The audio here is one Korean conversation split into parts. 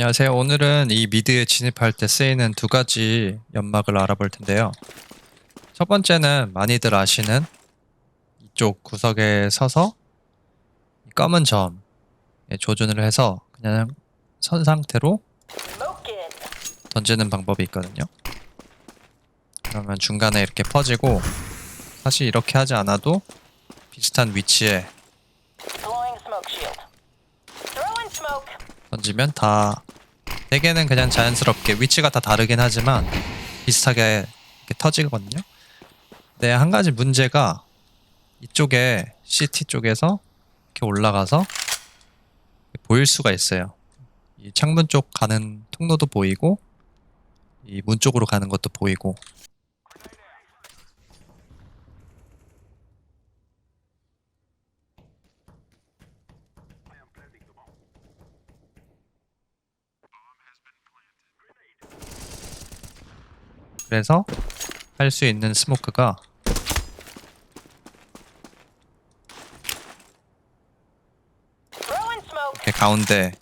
안녕하세요. 오늘은 이 미드에 진입할 때 쓰이는 두 가지 연막을 알아볼 텐데요. 첫 번째는 많이들 아시는 이쪽 구석에 서서 이 검은 점에 조준을 해서 그냥 선 상태로. 던지는 방법이 있거든요. 그러면 중간에 이렇게 퍼지고 사실 이렇게 하지 않아도 비슷한 위치에 던지면 다 대개는 그냥 자연스럽게 위치가 다 다르긴 하지만 비슷하게 터지거든요. 근데 한 가지 문제가 이쪽에 CT 쪽에서 이렇게 올라가서 보일 수가 있어요. 이 창문 쪽 가는 통로도 보이고 이 문 쪽으로 가는 것도 보이고 그래서 할 수 있는 스모크가. 이렇게 가운데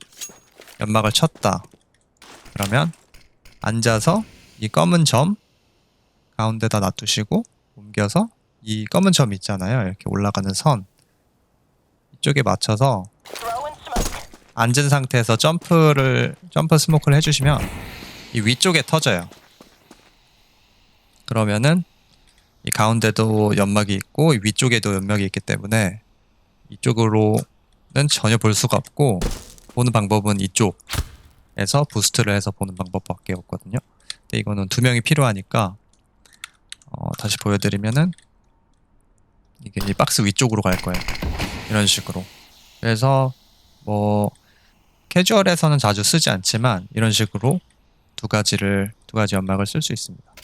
연막을 쳤다. 그러면 앉아서 이 검은 점 가운데다 놔두시고 옮겨서 이 검은 점 있잖아요. 이렇게 올라가는 선 이쪽에 맞춰서. 앉은 상태에서 점프를 점프 스모크를 해주시면 이 위쪽에 터져요. 그러면은 이 가운데도 연막이 있고 이 위쪽에도 연막이 있기 때문에 이쪽으로는 전혀 볼 수가 없고 보는 방법은 이쪽에서 부스트를 해서 보는 방법밖에 없거든요. 근데 이거는 두 명이 필요하니까 어, 다시 보여드리면은 이게 이 박스 위쪽으로 갈 거예요. 이런 식으로. 그래서 뭐 캐주얼에서는 자주 쓰지 않지만 이런 식으로 두 가지를 두 가지 연막을 쓸 수 있습니다.